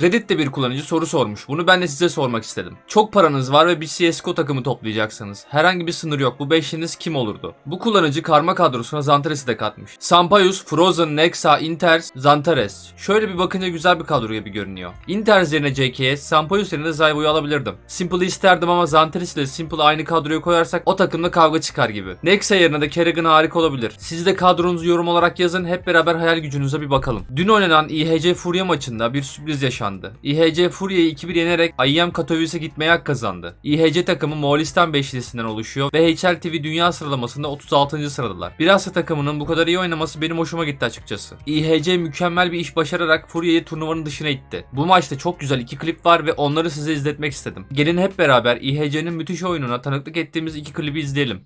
Reddit'te bir kullanıcı soru sormuş. Bunu ben de size sormak istedim. Çok paranız var ve bir CSGO takımı toplayacaksınız. Herhangi bir sınır yok. Bu beşliniz kim olurdu? Bu kullanıcı karma kadrosuna Zantares'i de katmış. Sampayus, Frozen, Nexa, Inters, Zantares. Şöyle bir bakınca güzel bir kadro gibi görünüyor. Inters yerine JKS, Sampayus yerine Zayvo'yu alabilirdim. Simple'ı isterdim ama Zantares ile Simple aynı kadroya koyarsak o takımda kavga çıkar gibi. Nexa yerine de Kerrigan harika olabilir. Siz de kadronuzu yorum olarak yazın hep beraber hayal gücünüze bir bakalım. Dün oynanan IHC Furya maçında bir sürpriz yaşandı. IHC Furya'yı 2-1 yenerek IEM Katowice'e gitmeye hak kazandı. IHC takımı Moğolistan beşlisinden oluşuyor ve HL TV dünya sıralamasında 36. sıradalar. Birasya takımının bu kadar iyi oynaması benim hoşuma gitti açıkçası. IHC mükemmel bir iş başararak Furya'yı turnuvanın dışına itti. Bu maçta çok güzel iki klip var ve onları size izletmek istedim. Gelin hep beraber IHC'nin müthiş oyununa tanıklık ettiğimiz iki klibi izleyelim.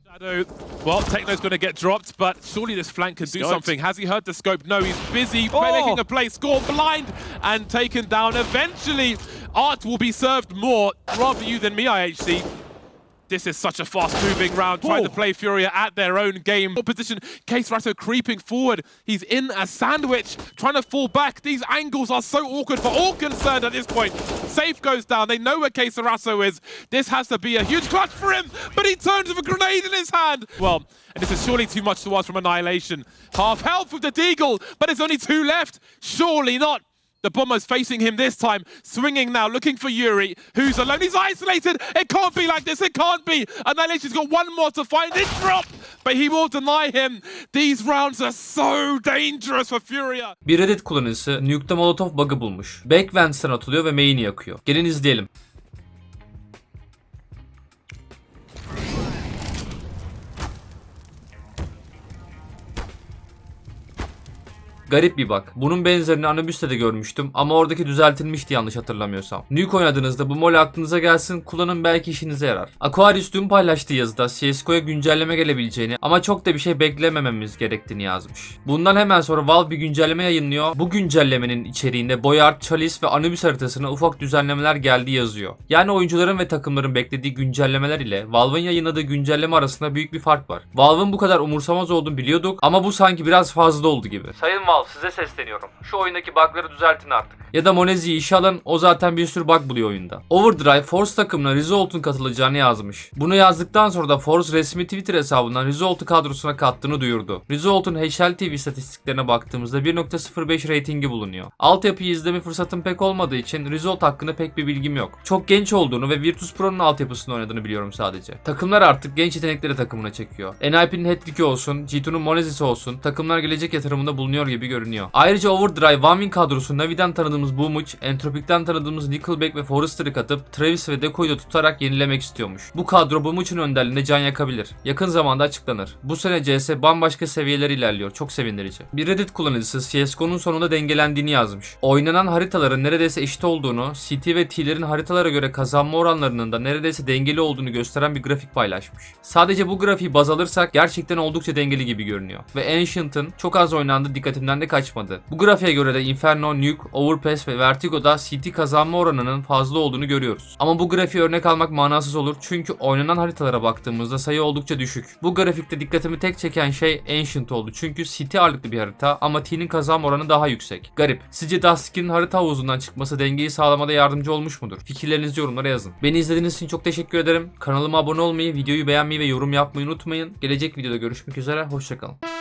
Well, Techno's to get dropped, but surely this flank can do something. Has he heard the scope? No, he's busy Oh! making a play, score blind, and taken down. Eventually, Art will be served more. Rather you than me, IHC. This is such a fast-moving round, trying to Oh. play Furia at their own game position. Case Ratto creeping forward. He's in a sandwich, trying to fall back. These angles are so awkward for all concerned at this point. Safe goes down. They know where Case Rasso is. This has to be a huge clutch for him, but he turns with a grenade in his hand. Well, and this is surely too much to ask from Annihilation. Half health with the Deagle, but there's only two left. Surely not. The bomber's facing him this time, swinging now, looking for Yuri, who's alone. He's isolated. It can't be like this. It can't be. Annihilation's got one more to find it drop, but he will deny him. These rounds are so dangerous for Furia. Bir Reddit kullanıcısı Nuke'da Molotov bug'ı bulmuş. Backvents'ten atılıyor ve main'i yakıyor. Gelin izleyelim. Garip bir bak. Bunun benzerini Anubis'te de görmüştüm ama oradaki düzeltilmişti yanlış hatırlamıyorsam. Nuke oynadığınızda bu mol aklınıza gelsin kullanın belki işinize yarar. Aquarius dün paylaştığı yazıda CSGO'ya güncelleme gelebileceğini ama çok da bir şey beklemememiz gerektiğini yazmış. Bundan hemen sonra Valve bir güncelleme yayınlıyor. Bu güncellemenin içeriğinde Boyard, Chalice ve Anubis haritasına ufak düzenlemeler geldiği yazıyor. Yani oyuncuların ve takımların beklediği güncellemeler ile Valve'ın yayınladığı güncelleme arasında büyük bir fark var. Valve'ın bu kadar umursamaz olduğunu biliyorduk ama bu sanki biraz fazla oldu gibi. Sayın Valve size sesleniyorum. Şu oyundaki bug'ları düzeltin artık. Ya da Monezi'yi işe alın o zaten bir sürü bug buluyor oyunda. Overdrive Force takımına Resolt'un katılacağını yazmış. Bunu yazdıktan sonra da Force resmi Twitter hesabından Resolt'u kadrosuna kattığını duyurdu. Resolt'un HL TV istatistiklerine baktığımızda 1.05 reytingi bulunuyor. Altyapıyı izleme fırsatım pek olmadığı için Resolт hakkında pek bir bilgim yok. Çok genç olduğunu ve Virtus Pro'nun altyapısını oynadığını biliyorum sadece. Takımlar artık genç yetenekleri takımına çekiyor. NIP'nin hat olsun, G2'nun Monezisi olsun, takımlar gelecek yatırımında bulunuyor gibi görünüyor. Ayrıca Overdrive, One Wing kadrosu Navi'den tanıdığımız Boomich, Entropic'ten tanıdığımız Nickelback ve Forrester'ı katıp Travis ve Decoy'u da tutarak yenilemek istiyormuş. Bu kadro Boomich'in önderliğinde can yakabilir. Yakın zamanda açıklanır. Bu sene CS bambaşka seviyeler ilerliyor. Çok sevindirici. Bir Reddit kullanıcısı CSGO'nun sonunda dengelendiğini yazmış. Oynanan haritaların neredeyse eşit olduğunu, CT ve T'lerin haritalara göre kazanma oranlarının da neredeyse dengeli olduğunu gösteren bir grafik paylaşmış. Sadece bu grafiği baz alırsak gerçekten oldukça dengeli gibi görünüyor. Ve Ancient'ın çok az oynandığı dikkatimden de kaçmadı. Bu grafiğe göre de Inferno, Nuke, Overpass ve Vertigo'da CT kazanma oranının fazla olduğunu görüyoruz. Ama bu grafiği örnek almak manasız olur çünkü oynanan haritalara baktığımızda sayı oldukça düşük. Bu grafikte dikkatimi tek çeken şey Ancient oldu çünkü CT ağırlıklı bir harita ama T'nin kazanma oranı daha yüksek. Garip. Sizce Dusky'nin harita havuzundan çıkması dengeyi sağlamada yardımcı olmuş mudur? Fikirlerinizi yorumlara yazın. Beni izlediğiniz için çok teşekkür ederim. Kanalıma abone olmayı, videoyu beğenmeyi ve yorum yapmayı unutmayın. Gelecek videoda görüşmek üzere. Hoşçakalın.